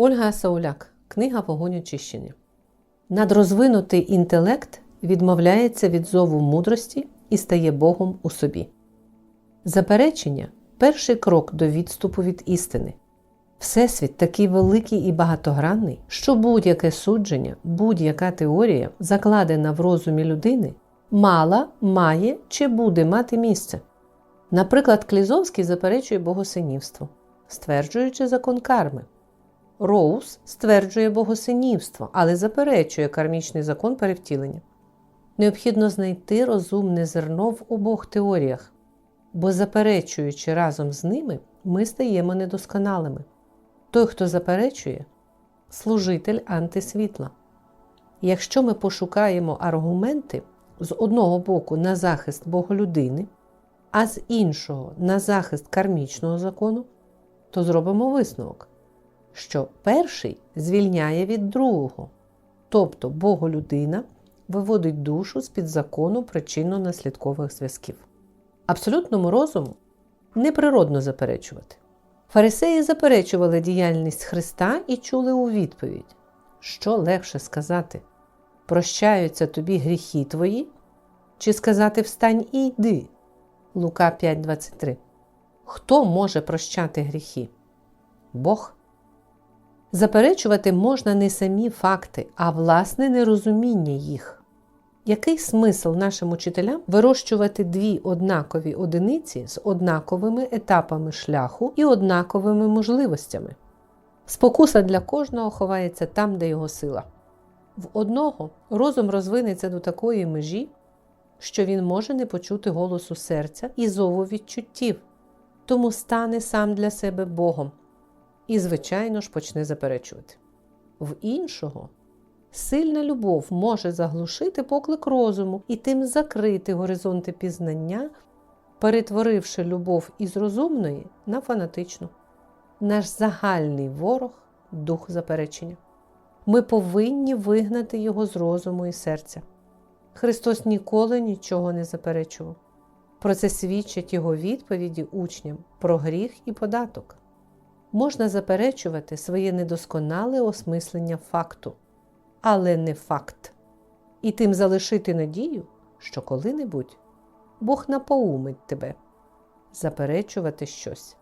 Ольга Сауляк. Книга Вогонь очищення. Надрозвинутий інтелект відмовляється від зову мудрості і стає Богом у собі. Заперечення перший крок до відступу від істини. Всесвіт такий великий і багатогранний, що будь-яке судження, будь-яка теорія, закладена в розумі людини, мала, має чи буде мати місце. Наприклад, Клізовський заперечує богосинівство, стверджуючи закон карми. Роуз стверджує богосинівство, але заперечує кармічний закон перевтілення. Необхідно знайти розумне зерно в обох теоріях, бо заперечуючи разом з ними, ми стаємо недосконалими. Той, хто заперечує, служитель антисвітла. Якщо ми пошукаємо аргументи з одного боку на захист Боголюдини, а з іншого на захист кармічного закону, то зробимо висновок, що перший звільняє від другого, тобто Боголюдина виводить душу з-під закону причинно-наслідкових зв'язків. Абсолютному розуму неприродно заперечувати. Фарисеї заперечували діяльність Христа і чули у відповідь, що легше сказати: прощаються тобі гріхи твої, чи сказати встань і йди. Лука 5:23. Хто може прощати гріхи? Бог. Заперечувати можна не самі факти, а власне нерозуміння їх. Який смисл нашим учителям вирощувати дві однакові одиниці з однаковими етапами шляху і однаковими можливостями? Спокуса для кожного ховається там, де його сила. В одного розум розвинеться до такої межі, що він може не почути голосу серця і зову відчуттів, тому стане сам для себе Богом і, звичайно ж, почне заперечувати. В іншого сильна любов може заглушити поклик розуму і тим закрити горизонти пізнання, перетворивши любов із розумної на фанатичну. Наш загальний ворог дух заперечення. Ми повинні вигнати його з розуму і серця. Христос ніколи нічого не заперечував. Про це свідчать його відповіді учням про гріх і податок. Можна заперечувати своє недосконале осмислення факту, але не факт, і тим залишити надію, що коли-небудь Бог напоумить тебе заперечувати щось.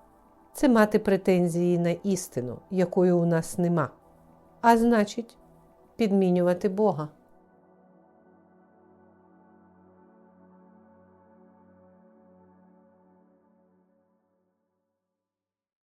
Це мати претензії на істину, якої у нас нема, а значить, підмінювати Бога.